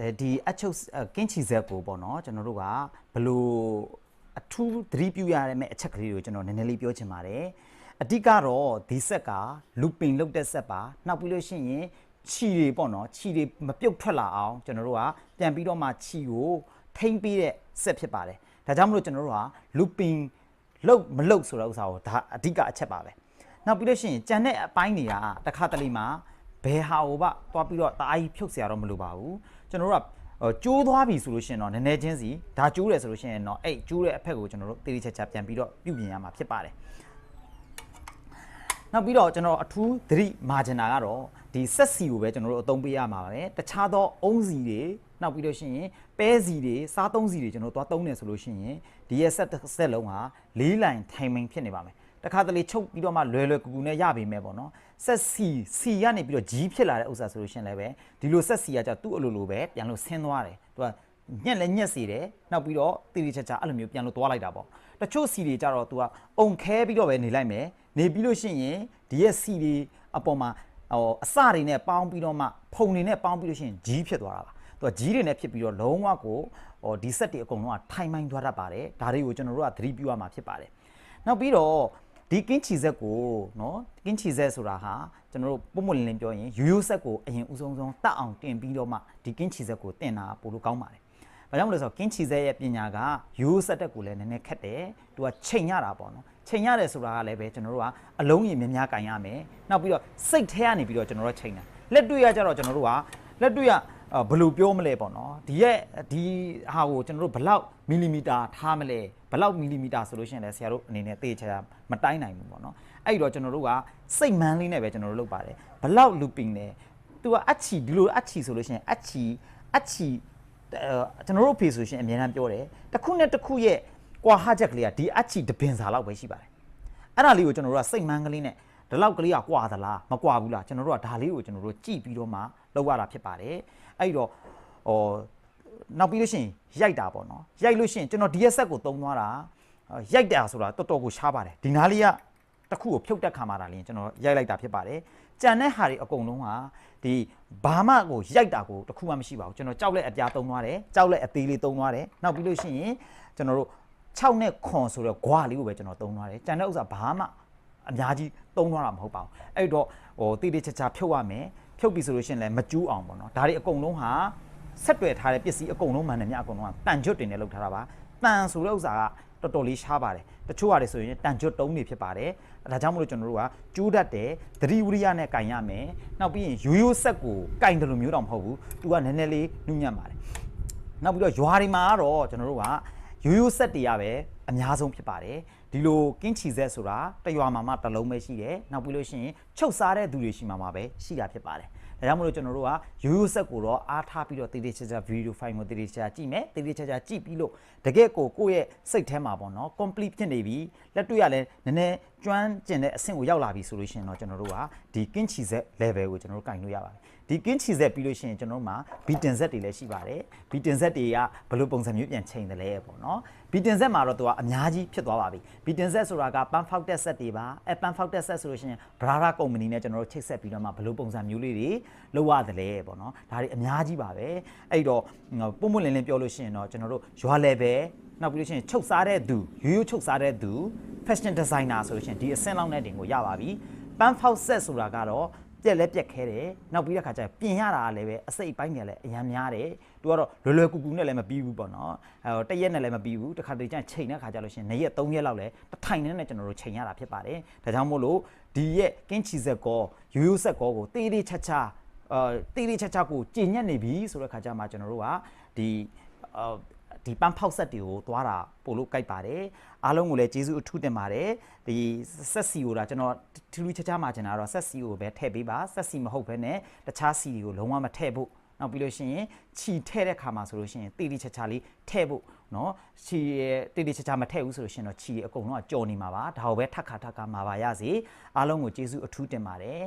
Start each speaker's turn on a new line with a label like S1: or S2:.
S1: အဲဒီအချုပ်ကင်းချီဆက်ကိုပေါ့နော်ကျွန်တော်တို့ကဘလို့အထူးသတိပြုရတဲ့မဲ့အချက်ကလေးကိုကျွန်တော်နည်းနည်းလေးပြောချင်ပါတယ်အဓိကတော့ဒီဆက်ကလူပင်လုတ်တဲ့ဆက်ပါနောက်ပြီးလို့ရှိရင်ခြီတွေပေါ့နော်ခြီတွေမပြုတ်ထွက်လာအောင်ကျွန်တော်တို့ကပြန်ပြီးတော့မှခြီကိုထိမ့်ပေးတဲ့ဆက်ဖြစ်ပါတယ်ဒါကြောင့်မလို့ကျွန်တော်တို့ကလူပင်လုတ်မလုတ်ဆိုတဲ့ဥစ္စာကိုဒါအဓိကအချက်ပါပဲနောက်ပြီးလို့ရှိရင်ကြံတဲ့အပိုင်းတွေကတစ်ခါတလေမှာ ဘယ်ဟာကိုပါသွားပြီးတော့တအားကြီးဖြုတ်เสียတော့မလိုပါဘူး ကျွန်တော်တို့ကဟိုကျိုးသွားပြီဆိုလို့ရှိရင်တော့နည်းနည်းချင်းစီဒါကျိုးတယ်ဆိုလို့ရှိရင်တော့အဲ့ကျိုးတဲ့အဖက်ကိုကျွန်တော်တို့တေးသေးချာချာပြန်ပြီးတော့ပြုပြင်ရမှာဖြစ်ပါတယ်နောက်ပြီးတော့ကျွန်တော်အထူးသတိမာဂျင်နာကတော့ဒီဆက်စီကိုပဲကျွန်တော်တို့အသုံးပေးရမှာပါပဲတခြားသောအုံးစီတွေနောက်ပြီးလို့ရှိရင်ပဲစီတွေစားသုံးစီတွေကျွန်တော်တို့သွားသုံးနေဆိုလို့ရှိရင်ဒီရဲ့ဆက်တစ်ဆက်လုံးဟာလေးလိုင်းထိုင်မင်ဖြစ်နေပါမယ် တခါတလေချုပ်ပြီးတော့မှလွယ်လွယ်ကူကူနဲ့ရပေမဲ့ပေါ့နော်ဆက်စီစီကနေပြီးတော့ဂျီးဖြစ်လာတဲ့ဥစ္စာဆိုလို့ရှိရင်လည်းပဲဒီလိုဆက်စီကကြသူ့အလိုလိုပဲပြန်လို့ဆင်းသွားတယ်သူကညက်လည်းညက်စီတယ်နောက်ပြီးတော့တီတီချာချာအဲ့လိုမျိုးပြန်လို့သွားလိုက်တာပေါ့တချို့စီတွေကြတော့သူကအုံခဲပြီးတော့ပဲနေလိုက်မယ်နေပြီးလို့ရှိရင်ဒီရဲ့စီတွေအပေါ်မှာဟိုအစတွေနဲ့ပေါင်းပြီးတော့မှဖုံတွေနဲ့ပေါင်းပြီးလို့ရှိရင်ဂျီးဖြစ်သွားတာပါသူကဂျီးတွေနဲ့ဖြစ်ပြီးတော့လုံးဝကိုဟိုဒီဆက်တွေအကုန်လုံးကထိုင်မိုင်းသွားတတ်ပါတယ်ဒါတွေကိုကျွန်တော်တို့ကသတိပြုရမှာဖြစ်ပါတယ်နောက်ပြီးတော့ ဒီကင်းချီဆက်ကိုနော်ကင်းချီဆက်ဆိုတာဟာကျွန်တော်တို့ပုံမလင်းလင်းပြောရင်ရိုးရိုးဆက်ကိုအရင်ဦးဆုံးဆုံးတတ်အောင်တင်ပြီးတော့မှဒီကင်းချီဆက်ကိုတင်တာပိုလို့ကောင်းပါတယ်။ဘာကြောင့်မလဲဆိုတော့ကင်းချီဆက်ရဲ့ပညာကရိုးဆက်တက်ကိုလည်းနည်းနည်းခက်တယ်။သူကချိန်ရတာပေါ့နော်။ချိန်ရတယ်ဆိုတာကလည်းပဲကျွန်တော်တို့ကအလုံးကြီးများများကင်ရမယ်။နောက်ပြီးတော့စိတ်ထဲကနေပြီးတော့ကျွန်တော်တို့ချိန်တာ။လက်တွေ့ရကြတော့ကျွန်တော်တို့ကလက်တွေ့ရ ဘယ်လိုပြောမလဲပေါ့နော်ဒီရဲ့ဒီဟာကိုကျွန်တော်တို့ဘလောက်မီလီမီတာထားမလဲဘလောက်မီလီမီတာဆိုလို့ရှိရင်လည်းဆရာတို့အနေနဲ့သိချာမတိုင်းနိုင်ဘူးပေါ့နော်အဲ့တော့ကျွန်တော်တို့ကစိတ်မှန်းလေးနဲ့ပဲကျွန်တော်တို့လုပ်ပါတယ်ဘလောက် looping လဲသူကအချီဒီလိုအချီဆိုလို့ရှိရင်အချီအချီအဲကျွန်တော်တို့ဖေဆိုရှင်အများအားပြောတယ်တစ်ခုနဲ့တစ်ခုရဲ့ကွာဟချက်ကလေးကဒီအချီတပင်စာလောက်ပဲရှိပါတယ်အဲ့ဒါလေးကိုကျွန်တော်တို့ကစိတ်မှန်းကလေးနဲ့ ဒီလောက်ကလေးကကွာသလားမကွာဘူးလားကျွန်တော်တို့ကဒါလေးကိုကျွန်တော်တို့ကြည့်ပြီးတော့မှလောက်ရတာဖြစ်ပါတယ်အဲ့တော့ဟောနောက်ပြီးလို့ရှိရင်ရိုက်တာပေါ့နော်ရိုက်လို့ရှိရင်ကျွန်တော်ဒီရက်ဆက်ကိုတုံးသွားတာရိုက်တာဆိုတာတော်တော်ကိုရှားပါတယ်ဒီနားလေးကတစ်ခုကိုဖြုတ်တက်ခံมาတာလင်းကျွန်တော်ရိုက်လိုက်တာဖြစ်ပါတယ်ကြံတဲ့ဟာတွေအကုန်လုံးဟာဒီဘာမှကိုရိုက်တာကိုတစ်ခုမှမရှိပါဘူးကျွန်တော်ကြောက်လက်အပြားတုံးသွားတယ်ကြောက်လက်အသေးလေးတုံးသွားတယ်နောက်ပြီးလို့ရှိရင်ကျွန်တော်တို့6နဲ့ခွန်ဆိုတော့ gwa လေးကိုပဲကျွန်တော်တုံးသွားတယ်ကြံတဲ့ဥစ္စာဘာမှ အများကြီးတုံးသွားတာမဟုတ်ပါဘူးအဲ့တော့ဟိုတိတိကျကျဖြုတ်ရမယ်ဖြုတ်ပြီဆိုလို့ရှိရင်လည်းမကျူးအောင်ပေါ့နော်ဒါတွေအကုန်လုံးဟာဆက်တွယ်ထားတဲ့ပစ္စည်းအကုန်လုံးမှန်တယ်မြအကုန်လုံးကတန်ကျွတ်တင်နဲ့လောက်ထားတာပါတန်ဆိုတဲ့ဥစ္စာကတော်တော်လေးရှားပါတယ်တချို့ဟာတွေဆိုရင်တန်ကျွတ်တုံးနေဖြစ်ပါတယ်ဒါကြောင့်မလို့ကျွန်တော်တို့ကကျူးတတ်တယ်သတိဝရိယနဲ့ကင်ရမယ်နောက်ပြီးရင်ရိုးရိုးဆက်ကိုကင်တယ်လို့မျိုးတော့မဟုတ်ဘူးသူကနည်းနည်းလေးနုညံ့ပါတယ်နောက်ပြီးတော့ရွာတွေမှာကတော့ကျွန်တော်တို့ကရိုးရိုးဆက်တွေကပဲအများဆုံးဖြစ်ပါတယ်ဒီလိုကင်းချီဆက်ဆိုတာတရွာမှာမှတစ်လုံးပဲရှိတယ်နောက်ပြီးလို့ရှိရင်ချုပ်စားတဲ့သူတွေရှိမှာမှာပဲရှိတာဖြစ်ပါတယ်ဒါကြောင့်မလို့ကျွန်တော်တို့ကရိုးရိုးဆက်ကိုတော့အားထားပြီးတော့တည်တည်ချာချာဗီဒီယိုဖိုင်ကိုတည်တည်ချာချာကြည့်မယ်တည်တည်ချာချာကြည့်ပြီးလို့တကယ့်ကိုကိုယ့်ရဲ့စိတ်ထဲမှာပေါ့နော် complete ဖြစ်နေပြီလက်တွေ့ရလဲနည်းနည်းကျွမ်းကျင်တဲ့အဆင့်ကိုရောက်လာပြီဆိုလို့ရှိရင်တော့ကျွန်တော်တို့ကဒီကင်းချီဆက် level ကိုကျွန်တော်တို့ကင်လို့ရပါတယ်ဒီကင်းချီဆက်ပြီးလို့ရှိရင်ကျွန်တော်တို့မှာ beaten set တွေလည်းရှိပါတယ် beaten set တွေကဘယ်လိုပုံစံမျိုးပြန်ချိန်တယ်လဲပေါ့နော် beaten set မှာတော့သူကအများကြီးဖြစ်သွားပါပြီ beaten set ဆိုတာက pan fault test set တွေပါအဲ pan fault test set ဆိုလို့ရှိရင် Brara company နဲ့ကျွန်တော်တို့ချိတ်ဆက်ပြီးတော့မှဘယ်လိုပုံစံမျိုးလေးတွေလုပ်ရတယ်လဲပေါ့နော်ဒါတွေအများကြီးပါပဲအဲ့တော့ပုံမှန်လင်းလင်းပြောလို့ရှိရင်တော့ကျွန်တော်တို့ရွာ level နောက်ပြီးလို့ရှိရင်ချုပ်စားတဲ့သူရိုးရိုးချုပ်စားတဲ့သူ fashion designer ဆိုလို့ရှိရင်ဒီအဆင့်လောက်နဲ့တင်ကိုရပါပြီ pan fault set ဆိုတာကတော့ ပြက်လဲပြက်ခဲတယ်နောက်ပြီးတဲ့ခါကျရင်ပြင်ရတာလည်းပဲအစိတ်ပိုင်းတွေလည်းအများများတယ်သူကတော့လွယ်လွယ်ကူကူနဲ့လည်းမပြီးဘူးပေါ့နော်အဲတရက်နဲ့လည်းမပြီးဘူးတစ်ခါတလေကျရင်ချိန်တဲ့ခါကျလို့ရှိရင်နေ့ရက်3ရက်လောက်လည်းတစ်ထိုင်နဲ့ကျွန်တော်တို့ချိန်ရတာဖြစ်ပါတယ်ဒါကြောင့်မို့လို့ဒီရဲ့ကင်းချီဆက်ကောရိုးရိုးဆက်ကောကိုတေးသေးချာချာအာတေးသေးချာချာကိုကျင်ညက်နေပြီဆိုတဲ့ခါကျမှကျွန်တော်တို့ကဒီအာ ဒီပန်းဖောက်ဆက်တွေကိုသွားတာပို့လို့ကြိုက်ပါတယ်အားလုံးကိုလည်းကျေးဇူးအထူးတင်ပါတယ်ဒီဆက်စီကိုဒါကျွန်တော်ထူးထူးခြားခြားမှာကျင်တာတော့ဆက်စီကိုပဲထည့်ပေးပါဆက်စီမဟုတ်ဘဲနဲ့တခြားစီတွေကိုလုံးဝမထည့်ဖို့နောက်ပြီးလို့ရှိရင်ခြီထဲ့တဲ့ခါမှာဆိုလို့ရှိရင်တေးတီချာချာလေးထဲ့ဖို့เนาะခြီရဲ့တေးတီချာချာမထဲ့ဘူးဆိုလို့ရှိရင်တော့ခြီအကုန်လုံးကကြော်နေမှာပါဒါကိုပဲထပ်ခါထပ်ခါမှာပါရစေအားလုံးကိုကျေးဇူးအထူးတင်ပါတယ်